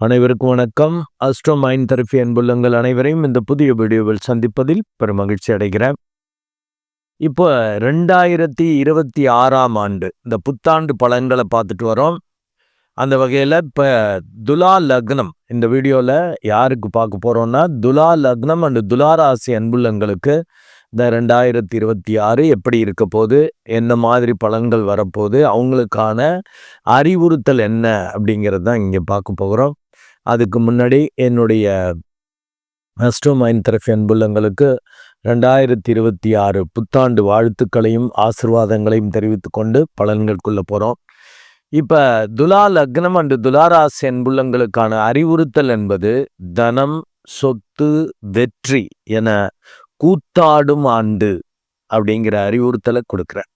அனைவருக்கும் வணக்கம். Astro mind therapy அன்புள்ளங்கள் அனைவரையும் இந்த புதிய வீடியோவில் சந்திப்பதில் பெரும் மகிழ்ச்சி அடைகிறேன். இப்போ ரெண்டாயிரத்தி இருபத்தி ஆறாம் ஆண்டு இந்த புத்தாண்டு பலன்களை பார்த்துட்டு வரோம். அந்த வகையில் இப்போ துலா லக்னம் இந்த வீடியோவில் யாருக்கு பார்க்க போகிறோம்னா துலா லக்னம் அண்டு துலாராசி அன்புள்ளங்களுக்கு இந்த ரெண்டாயிரத்தி இருபத்தி ஆறு எப்படி இருக்க போது என்ன மாதிரி பலன்கள் வரப்போகுது அவங்களுக்கான அறிவுறுத்தல் என்ன அப்படிங்கிறது தான் இங்கே பார்க்க போகிறோம். அதுக்கு முன்னாடி என்னுடைய அஸ்ட்ரோ மைண்ட் தெரபி அன்புள்ளங்களுக்கு ரெண்டாயிரத்தி இருபத்தி ஆறு புத்தாண்டு வாழ்த்துக்களையும் ஆசிர்வாதங்களையும் தெரிவித்து கொண்டு பலன்களுக்குள்ளே போகிறோம் இப்போ துலா லக்னம் அண்டு துலாராசி அன்புள்ளங்களுக்கான அறிவுறுத்தல் என்பது தனம் சொத்து வெற்றி என கூத்தாடும் ஆண்டு அப்படிங்கிற அறிவுறுத்தலை கொடுக்குறேன்.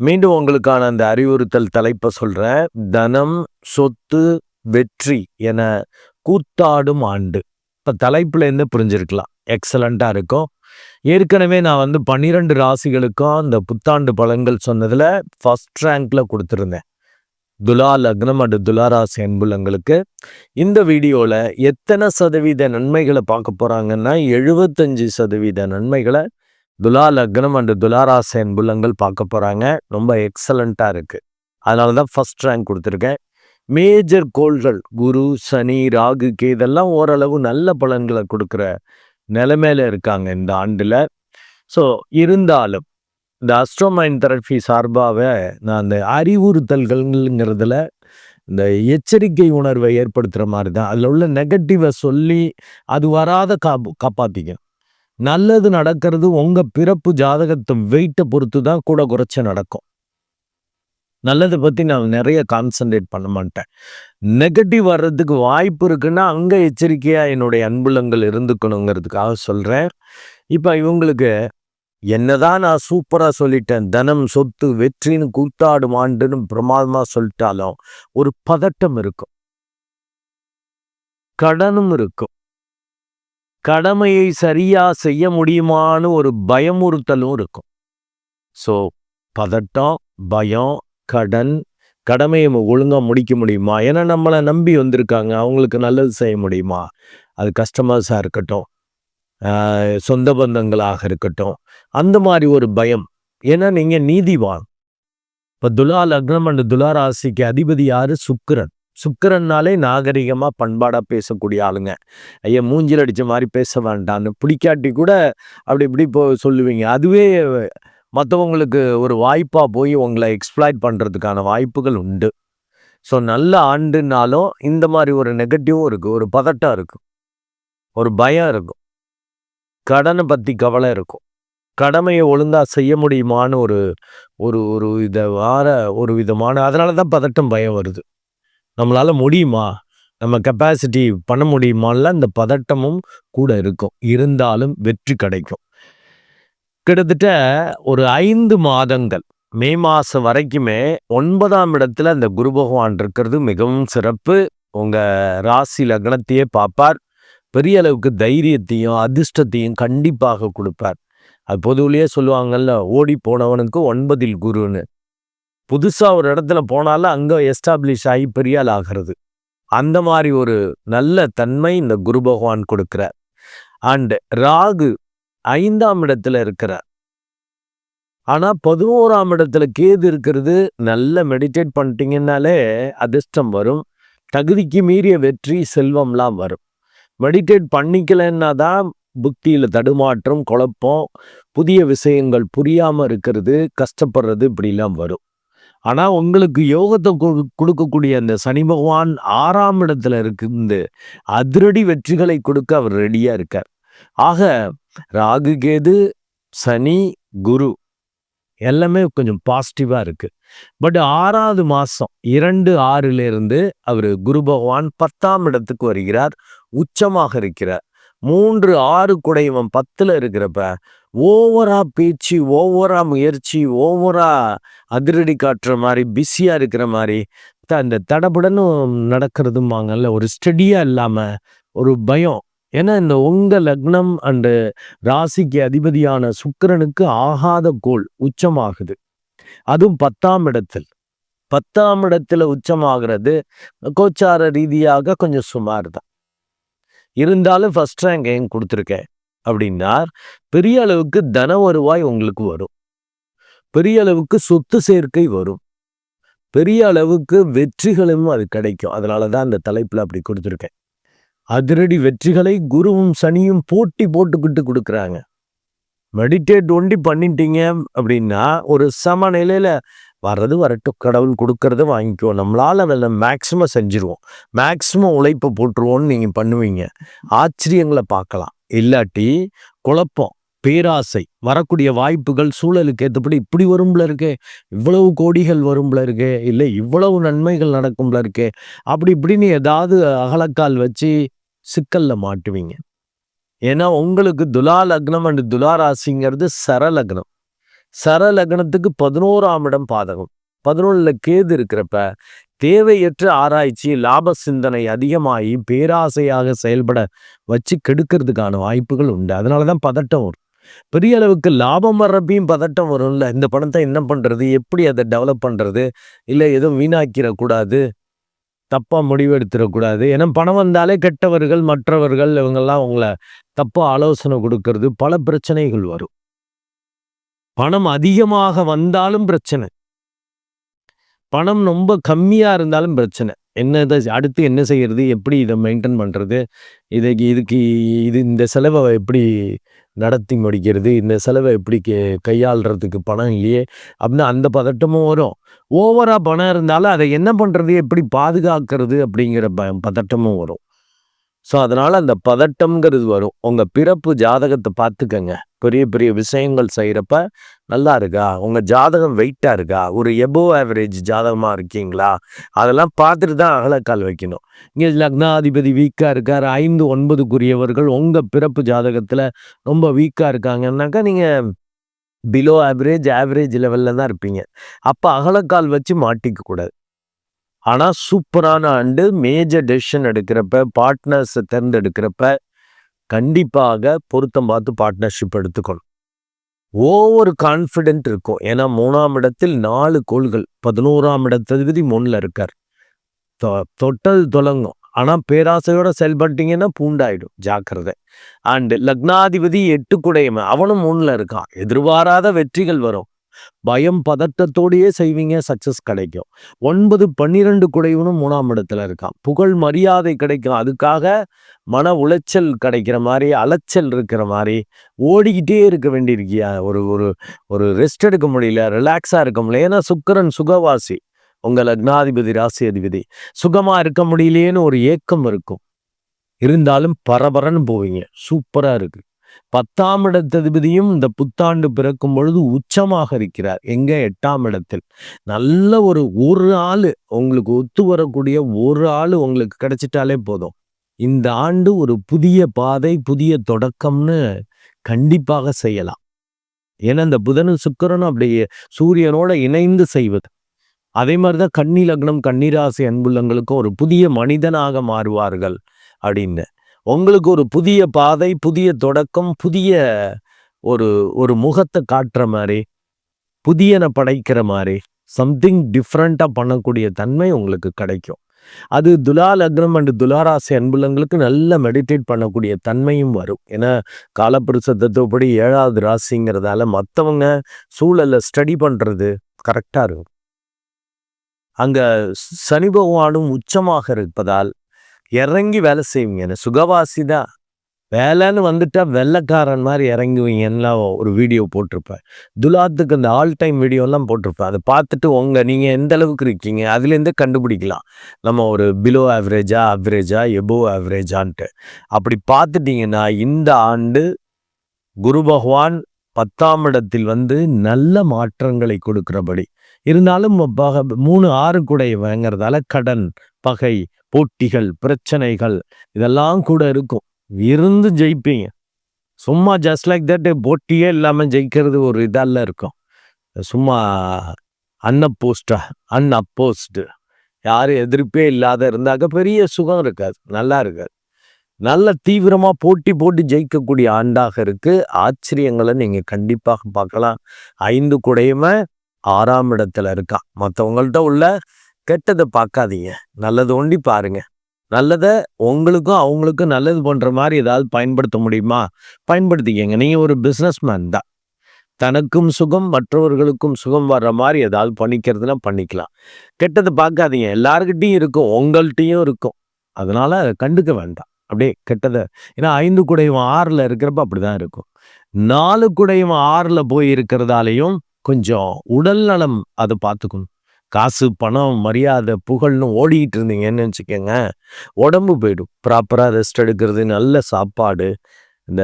மீண்டும் உங்களுக்கான அந்த அறிவுறுத்தல் தலைப்பை சொல்கிறேன் தனம் சொத்து வெற்றி என கூத்தாடும் ஆண்டு. இப்போ தலைப்புலேருந்து புரிஞ்சிருக்கலாம்? எக்ஸலண்ட்டாக இருக்கும். ஏற்கனவே நான் வந்து பன்னிரெண்டு ராசிகளுக்கும் அந்த புத்தாண்டு பலன்கள் சொன்னதில் ஃபஸ்ட் ரேங்கில் கொடுத்துருந்தேன். துலா லக்னம் அண்டு துலாராசி அன்புலங்களுக்கு. இந்த வீடியோவில் எத்தனை சதவீத நன்மைகளை பார்க்க போகிறாங்கன்னா எழுபத்தஞ்சு சதவீத நன்மைகளை துலா லக்னம் அண்டு துலாராசி அன்புலங்கள் பார்க்க போகிறாங்க ரொம்ப எக்ஸலண்ட்டாக இருக்குது அதனால தான் ஃபஸ்ட் ரேங்க் கொடுத்துருக்கேன். மேஜர் கோள்கள் குரு சனி ராகு கே இதெல்லாம் ஓரளவு நல்ல பலன்களை கொடுக்குற நிலைமையில இருக்காங்க இந்த ஆண்டில். ஸோ இருந்தாலும் இந்த அஸ்ட்ரோமைன் தெரபி சார்பாக நான் அந்த அறிவுறுத்தல்கள்ங்கிறதுல இந்த எச்சரிக்கை உணர்வை ஏற்படுத்துகிற மாதிரி தான் அதில் உள்ள நெகட்டிவை சொல்லி அது வராத காப்பு காப்பாற்றிக்கும் நல்லது நடக்கிறது உங்கள் பிறப்பு ஜாதகத்தை வெயிட்டை பொறுத்து தான் கூட குறைச்ச நடக்கும். நல்லதை பற்றி நான் நிறைய கான்சன்ட்ரேட் பண்ண மாட்டேன். நெகட்டிவ் வர்றதுக்கு வாய்ப்பு இருக்குன்னா அங்கே எச்சரிக்கையாக என்னுடைய அன்புலங்கள் இருந்துக்கணுங்கிறதுக்காக சொல்கிறேன் இப்போ இவங்களுக்கு என்னதான் நான் சூப்பராக சொல்லிட்டேன். தனம் சொத்து வெற்றின்னு கூத்தாடும் ஆண்டுன்னு பிரமாதமாக சொல்லிட்டாலும் ஒரு பதட்டம் இருக்கும். கடனும் இருக்கும். கடமையை சரியா செய்ய முடியுமான்னு ஒரு பயமுறுத்தலும் இருக்கும். ஸோ பதட்டம் பயம் கடன் கடமையை ஒழுங்காக முடிக்க முடியுமா? ஏன்னா நம்மளை நம்பி வந்திருக்காங்க. அவங்களுக்கு நல்லது செய்ய முடியுமா? அது கஸ்டமர்ஸாக இருக்கட்டும். சொந்த பந்தங்களாக இருக்கட்டும். அந்த மாதிரி ஒரு பயம். ஏன்னா நீங்கள் நீதிவான் இப்போ துலா லக்னம் அண்ட் துலா ராசிக்கு அதிபதி யார்? சுக்கரன். சுக்கரன்னாலே நாகரிகமாக பண்பாடாக பேசக்கூடிய ஆளுங்க. ஐயா மூஞ்சில் அடித்த மாதிரி பேச வேண்டான்னு பிடிக்காட்டி கூட அப்படி இப்படி போ சொல்லுவீங்க. அதுவே மற்றவங்களுக்கு ஒரு வாய்ப்பாக போய் உங்களை எக்ஸ்ப்ளாய்ட் பண்ணுறதுக்கான வாய்ப்புகள் உண்டு. ஸோ நல்ல ஆண்டுனாலும் இந்த மாதிரி ஒரு நெகட்டிவும் இருக்குது ஒரு பதட்டம் இருக்கும் ஒரு பயம் இருக்கும். கடனை பற்றி கவலை இருக்கும். கடமையை ஒழுங்காக செய்ய முடியுமான்னு ஒரு ஒரு ஒரு இத வார ஒரு விதமான அதனால தான் பதட்டம் பயம் வருது. நம்மளால் முடியுமா? நம்ம கெப்பாசிட்டி பண்ண முடியுமான்லாம் இந்த பதட்டமும் கூட இருக்கும். இருந்தாலும் வெற்றி கிடைக்கும். கிட்டத்தட்ட ஒரு ஐந்து மாதங்கள் மே மாதம் வரைக்குமே ஒன்பதாம் இடத்துல அந்த குரு பகவான் இருக்கிறது மிகவும் சிறப்பு. உங்கள் ராசி லக்னத்தையே பார்ப்பார். பெரிய அளவுக்கு தைரியத்தையும் அதிர்ஷ்டத்தையும் கண்டிப்பாக கொடுப்பார். அது பொதுவிலேயே சொல்லுவாங்கல்ல ஓடி போனவனுக்கு ஒன்பதில் குருன்னு. புதுசாக ஒரு இடத்துல போனாலும் அங்கே எஸ்டாப்ளிஷ் ஆகி பெரியால் ஆகிறது. அந்த மாதிரி ஒரு நல்ல தன்மை இந்த குரு பகவான் கொடுக்குறார். அண்டு ராகு ஐந்தாம் இடத்துல இருக்கிறார். ஆனால் பதினோராம் இடத்துல கேது இருக்கிறது நல்ல மெடிடேட் பண்ணிட்டீங்கன்னாலே அதிர்ஷ்டம் வரும். தகுதிக்கு மீறிய வெற்றி செல்வம்லாம் வரும். மெடிடேட் பண்ணிக்கலன்னா தான் புக்தியில் தடுமாற்றம் குழப்பம் புதிய விஷயங்கள் புரியாமல் இருக்கிறது கஷ்டப்படுறது இப்படிலாம் வரும். ஆனால் உங்களுக்கு யோகத்தை கொடுக்கக்கூடிய அந்த சனி பகவான் ஆறாம் இடத்துல இருக்கு அதிரடி வெற்றிகளை கொடுக்க அவர் ரெடியாக இருக்கார். ஆக ராகு கேது சனி குரு எல்லாமே கொஞ்சம் பாசிட்டிவாக இருக்குது பட் ஆறாவது மாதம் இரண்டு ஆறிலிருந்து அவர் குரு பகவான் பத்தாம் இடத்துக்கு வருகிறார் உச்சமாக இருக்கிறார். மூன்று ஆறு குடைவன் பத்தில் இருக்கிறப்ப ஓவரா பேச்சு ஓவரா முயற்சி ஓவரா அதிரடி காட்டுற மாதிரி பிஸியாக இருக்கிற மாதிரி அந்த தடபுடனும் நடக்கிறதுமாங்கல்ல ஒரு ஸ்டடியாக இல்லாமல் ஒரு பயம் ஏன்னா இந்த உங்க லக்னம் அண்டு ராசிக்கு அதிபதியான சுக்கரனுக்கு ஆகாத கோல் உச்சமாகுது. அதுவும் பத்தாம் இடத்தில். பத்தாம் இடத்துல உச்சமாகிறது கோச்சார ரீதியாக கொஞ்சம் சுமார் தான் இருந்தாலும் ஃபர்ஸ்ட் ரேங்க் ஏன் கொடுத்துருக்கேன் அப்படின்னா பெரிய அளவுக்கு தன வருவாய் உங்களுக்கு வரும். பெரிய அளவுக்கு சொத்து சேர்க்கை வரும். பெரிய அளவுக்கு வெற்றிகளும் அது கிடைக்கும். அதனால தான் அந்த தலைப்பில் அப்படி கொடுத்துருக்கேன். அதிரடி வெற்றிகளை குருவும் சனியும் போட்டி போட்டுக்கிட்டு கொடுக்குறாங்க. மெடிடேட் ஒண்டி பண்ணிட்டீங்க அப்படின்னா ஒரு சமநிலையில் வர்றது வரட்டும். கடவுள் கொடுக்கறத வாங்கிக்குவோம். நம்மளால் அதில் மேக்ஸிமம் செஞ்சுருவோம். மேக்சிமம் உழைப்பை போட்டுருவோம்னு நீங்கள் பண்ணுவீங்க. ஆச்சரியங்களை பார்க்கலாம். இல்லாட்டி குழப்பம் பேராசை வரக்கூடிய வாய்ப்புகள் சூழலுக்கு ஏற்றபடி இப்படி வரும்ல இருக்கே. இவ்வளவு கோடிகள் வரும்ல இருக்கே. இல்லை இவ்வளவு நன்மைகள் நடக்கும்ல இருக்கே. அப்படி இப்படின்னு ஏதாவது அகலக்கால் வச்சு சிக்கலில் மாட்டுவீங்க. ஏன்னா உங்களுக்கு துலா லக்னம் அண்ட் துலா ராசிங்கிறது சர லக்னம். பதினோராம் இடம் பாதகம். பதினொன்றில் கேது இருக்கிறப்ப தேவையற்ற ஆராய்ச்சி லாப சிந்தனை அதிகமாகி பேராசையாக செயல்பட வச்சு கெடுக்கிறதுக்கான வாய்ப்புகள் உண்டு. அதனால தான் பதட்டம் வரும். பெரிய அளவுக்கு லாபம் வர்றப்பையும் பதட்டம் வரும்ல. இந்த பணத்தை என்ன பண்ணுறது எப்படி அதை டெவலப் பண்ணுறது இல்லை எதுவும் வீணாக்கிடக்கூடாது தப்பாக முடிவு எடுத்துடக்கூடாது ஏன்னா பணம் வந்தாலே கெட்டவர்கள் மற்றவர்கள் இவங்கெல்லாம் அவங்கள தப்பாக ஆலோசனை கொடுக்கறது பல பிரச்சனைகள் வரும். பணம் அதிகமாக வந்தாலும் பிரச்சனை. பணம் ரொம்ப கம்மியாக இருந்தாலும் பிரச்சனை. என்ன இதை அடுத்து என்ன செய்கிறது எப்படி இதை மெயின்டைன் பண்ணுறது இதுக்கு இதுக்கு இது இந்த செலவை எப்படி நடத்தி முடிக்கிறது? இந்த செலவை எப்படி கே கையாளுறதுக்கு பணம் இல்லையே? அப்படின்னு அந்த பதட்டமும் வரும். ஓவராக பணம் இருந்தாலும் அதை என்ன பண்ணுறது எப்படி பாதுகாக்கிறது? அப்படிங்கிற ப பதட்டமும் வரும். ஸோ அதனால் அந்த பதட்டம்ங்கிறது வரும். உங்கள் பிறப்பு ஜாதகத்தை பார்த்துக்கங்க. பெரிய பெரிய விஷயங்கள் செய்கிறப்ப நல்லா இருக்கா? உங்கள் ஜாதகம் வெயிட்டாக இருக்கா? ஒரு எபோ ஆவரேஜ் ஜாதகமாக இருக்கீங்களா? அதெல்லாம் பார்த்துட்டு தான் அகலக்கால் வைக்கணும். இங்கே லக்னாதிபதி வீக்காக இருக்கார். ஐந்து ஒன்பதுக்குரியவர்கள் உங்கள் பிறப்பு ஜாதகத்தில் ரொம்ப வீக்காக இருக்காங்கன்னாக்கா நீங்கள் பிலோ ஆவரேஜ் ஆவரேஜ் லெவலில் தான் இருப்பீங்க. அப்போ அகலக்கால் வச்சு மாட்டிக்க கூடாது. ஆனால் சூப்பரான ஆண்டு மேஜர் டெசிஷன் எடுக்கிறப்ப பார்ட்னர்ஸை தேர்ந்தெடுக்கிறப்ப கண்டிப்பாக பொருத்தம் பார்த்து பார்ட்னர்ஷிப் எடுத்துக்கணும். ஒவ்வொரு கான்ஃபிடென்ட் இருக்கும். ஏன்னா மூணாம் இடத்தில் நாலு கோள்கள் பதினோராம் இடத்ததிபதி மூணில் இருக்கார். தொட்டல் தொடங்கும். ஆனால் பேராசையோட செயல்பட்டீங்கன்னா பூண்டாயிடும். ஜாக்கிரதை. அண்டு லக்னாதிபதி எட்டு குடையமை அவனும் மூணில் இருக்கான். எதிர்பாராத வெற்றிகள் வரும். பயம் பதட்டத்தோடையே செய்வீங்க சக்சஸ் கிடைக்கும். ஒன்பது பன்னிரெண்டு குடைவனும் மூணாம் இடத்துல இருக்கான். புகழ் மரியாதை கிடைக்கும். அதுக்காக மன உளைச்சல் கிடைக்கிற மாதிரி அலைச்சல் இருக்கிற மாதிரி ஓடிக்கிட்டே இருக்க வேண்டியிருக்கியா? ஒரு ஒரு ஒரு ரெஸ்ட் எடுக்க முடியல ரிலாக்ஸாக இருக்க முடியல. ஏன்னா சுக்கரன் சுகவாசி. உங்கள் லக்னாதிபதி ராசி அதிபதி. சுகமாக இருக்க முடியலேன்னு ஒரு ஏக்கம் இருக்கும். இருந்தாலும் பரபரன்னு போவீங்க. சூப்பராக இருக்குது பத்தாம் இடத்ததிபதியும் இந்த புத்தாண்டு பிறக்கும் பொழுது உச்சமாக இருக்கிறார். எங்க? எட்டாம் இடத்தில். நல்ல ஒரு ஒரு ஆள். உங்களுக்கு ஒத்து வரக்கூடிய ஒரு ஆள் உங்களுக்கு கிடைச்சிட்டாலே போதும். இந்த ஆண்டு ஒரு புதிய பாதை புதிய தொடக்கம்னு கண்டிப்பாக செய்யலாம். ஏன்னா இந்த புதனும் சுக்கரனும் அப்படியே சூரியனோட இணைந்து செய்வது. அதே மாதிரி தான் கன்னி லக்னம் கன்னிராசி அன்புள்ளங்களுக்கும் ஒரு புதிய மனிதனாக மாறுவார்கள் அப்படின்னு. உங்களுக்கு ஒரு புதிய பாதை புதிய தொடக்கம் புதிய ஒரு ஒரு முகத்தை காட்டுற மாதிரி புதியன படைக்கிற மாதிரி சம்திங் டிஃப்ரெண்ட்டாக பண்ணக்கூடிய தன்மை உங்களுக்கு கிடைக்கும். அது துலா லக்னம் அண்டு துலாராசி அன்புலங்களுக்கு நல்ல மெடிடேட் பண்ணக்கூடிய தன்மையும் வரும். ஏன்னா காலப்பரிச தத்துவப்படி ஏழாவது ராசிங்கிறதால மற்றவங்க சூழலை ஸ்டடி பண்ணுறது கரெக்டாக இருக்கும். அங்கே சனி பகவானும் உச்சமாக இருப்பதால் இறங்கி வேலை செய்வீங்க. சுகவாசி தான் வேலைன்னு வந்துட்டா வெள்ளக்காரன் மாதிரி இறங்குவீங்கன்னா ஒரு வீடியோ போட்டிருப்பேன். துலாத்துக்கு அந்த ஆல் டைம் வீடியோலாம் போட்டிருப்பேன். அதை பார்த்துட்டு உங்கள் நீங்கள் எந்த அளவுக்கு இருக்கீங்க அதுலேருந்தே கண்டுபிடிக்கலாம். நம்ம ஒரு பிலோ ஆவரேஜா ஆவரேஜா எபோ ஆவரேஜான்ட்டு அப்படி பார்த்துட்டிங்கன்னா இந்த ஆண்டு குரு பகவான் பத்தாம் இடத்தில் வந்து நல்ல மாற்றங்களை கொடுக்குறபடி இருந்தாலும் மூணு ஆறு கூட வாங்கிறதால கடன் பகை போட்டிகள் பிரச்சனைகள் இதெல்லாம் கூட இருக்கும். இருந்து ஜெயிப்பீங்க. சும்மா ஜஸ்ட் லைக் தட் போட்டியே இல்லாமல் ஜெயிக்கிறது ஒரு இதெல்லாம் இருக்கும். சும்மா அன்அப்போஸ்டா அன்அப்போஸ்டு யாரும் எதிர்ப்பே இல்லாத இருந்தாக்க பெரிய சுகம் இருக்காது. நல்லா இருக்காது. நல்ல தீவிரமாக போட்டி போட்டு ஜெயிக்கக்கூடிய ஆண்டாக இருக்கு. ஆச்சரியங்களை நீங்கள் கண்டிப்பாக பார்க்கலாம். ஐந்து குடையுமே ஆறாம் இடத்துல இருக்கா. மற்றவங்கள்ட்ட உள்ள கெட்டதை பார்க்காதீங்க. நல்லது ஒண்டி பாருங்க. நல்லதை உங்களுக்கும் அவங்களுக்கும் நல்லது பண்ணுற மாதிரி ஏதாவது பயன்படுத்த முடியுமா? பயன்படுத்திக்கங்க. நீங்கள் ஒரு பிஸ்னஸ் மேன் தான். தனக்கும் சுகம் மற்றவர்களுக்கும் சுகம் வர்ற மாதிரி ஏதாவது பண்ணிக்கிறதுனா பண்ணிக்கலாம். கெட்டதை பார்க்காதீங்க. எல்லாருக்கிட்டையும் இருக்கும். உங்கள்கிட்டையும் இருக்கும். அதனால் அதை கண்டுக்க வேண்டாம். அப்படியே கெட்டதை ஏன்னா ஐந்து குடையும் ஆறில் இருக்கிறப்ப அப்படிதான் இருக்கும். நாலு குடையும் ஆறில் போய் இருக்கிறதாலையும் கொஞ்சம் உடல் நலம் அதை பார்த்துக்கணும் காசு பணம் மரியாதை புகழ்னு ஓடிக்கிட்டு இருந்தீங்கன்னு வச்சுக்கோங்க உடம்பு போயிடும். ப்ராப்பராக ரெஸ்ட் எடுக்கிறது நல்ல சாப்பாடு இந்த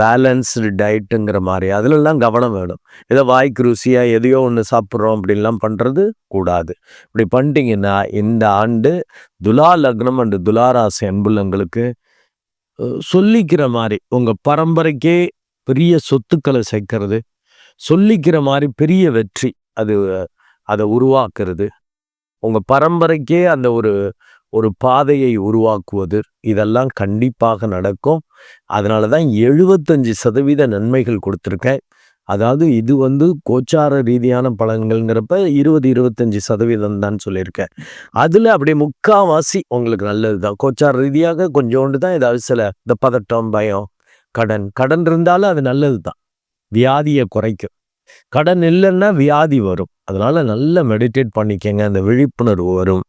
பேலன்ஸ்டு டயட்டுங்கிற மாதிரி அதுலெல்லாம் கவனம் வேணும். ஏதோ வாய்க்கு ருசியாக எதையோ ஒன்று சாப்பிட்றோம் அப்படின்லாம் பண்ணுறது கூடாது. இப்படி பண்ணிட்டீங்கன்னா இந்த ஆண்டு துலா லக்னம் அண்டு துலாராசி அன்புள்ளங்களுக்கு சொல்லிக்கிற மாதிரி உங்கள் பரம்பரைக்கே பெரிய சொத்துக்களை சேர்க்கறது சொல்லிக்கிற மாதிரி பெரிய வெற்றி. அது அதை உருவாக்குறது. உங்கள் பரம்பரைக்கே அந்த ஒரு ஒரு பாதையை உருவாக்குவது. இதெல்லாம் கண்டிப்பாக நடக்கும். அதனால தான் எழுபத்தஞ்சு சதவீத நன்மைகள் கொடுத்துருக்கேன். அதாவது இது வந்து கோச்சார ரீதியான பலன்கள்ங்கிறப்ப இருபது இருபத்தஞ்சி சதவீதம் தான் சொல்லியிருக்கேன். அதில் அப்படியே முக்காவாசி உங்களுக்கு நல்லது தான். கோச்சார ரீதியாக கொஞ்சோண்டு தான் ஏதாவது சில இந்த பதட்டம் பயம் கடன். கடன் இருந்தாலும் அது நல்லது தான். வியாதியை குறைக்கும். கடன் இல்லைன்னா வியாதி வரும். அதனால நல்லா மெடிடேட் பண்ணிக்கங்க. அந்த விழிப்புணர்வு வரும்.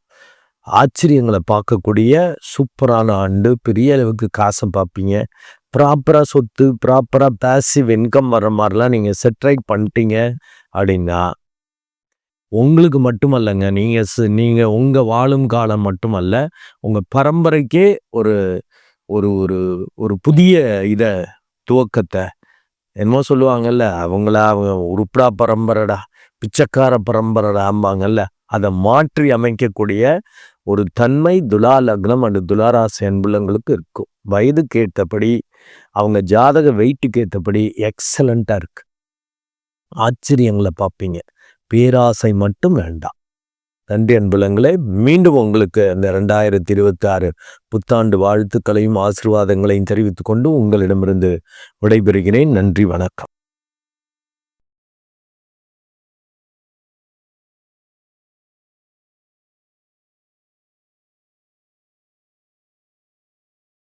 ஆச்சரியங்களை பார்க்கக்கூடிய சூப்பரான ஆண்டு. பெரிய அளவுக்கு காசை பார்ப்பீங்க. ப்ராப்பராக சொத்து ப்ராப்பராக பேசிவ் இன்கம் வர்ற மாதிரிலாம் நீங்கள் செட்ரைட் பண்ணிட்டீங்க அப்படின்னா உங்களுக்கு மட்டுமல்லங்க. நீங்கள் நீங்கள் உங்கள் வாழும் காலம் மட்டுமல்ல. உங்கள் பரம்பரைக்கே ஒரு ஒரு ஒரு ஒரு புதிய இதை துவக்கத்தை என்னமோ சொல்லுவாங்கல்ல அவங்களா அவங்க உருப்படா பரம்பரைடா பிச்சைக்கார பரம்பரடா ஆம்பாங்கல்ல அதை மாற்றி அமைக்கக்கூடிய ஒரு தன்மை துலா லக்னம் அண்டு துலாராசி அன்புலங்களுக்கு இருக்கும். வயதுக்கு ஏற்றபடி அவங்க ஜாதக வெயிட்டுக்கு ஏற்றபடி எக்ஸலண்ட்டாக இருக்கு. ஆச்சரியங்களை பார்ப்பீங்க. பேராசை மட்டும் வேண்டாம். நன்றி அன்புலங்களே. மீண்டும் உங்களுக்கு அந்த ரெண்டாயிரத்தி இருபத்தி ஆறு புத்தாண்டு வாழ்த்துக்களையும் ஆசிர்வாதங்களையும் தெரிவித்துக்கொண்டு உங்களிடமிருந்து விடைபெறுகிறேன். நன்றி வணக்கம்.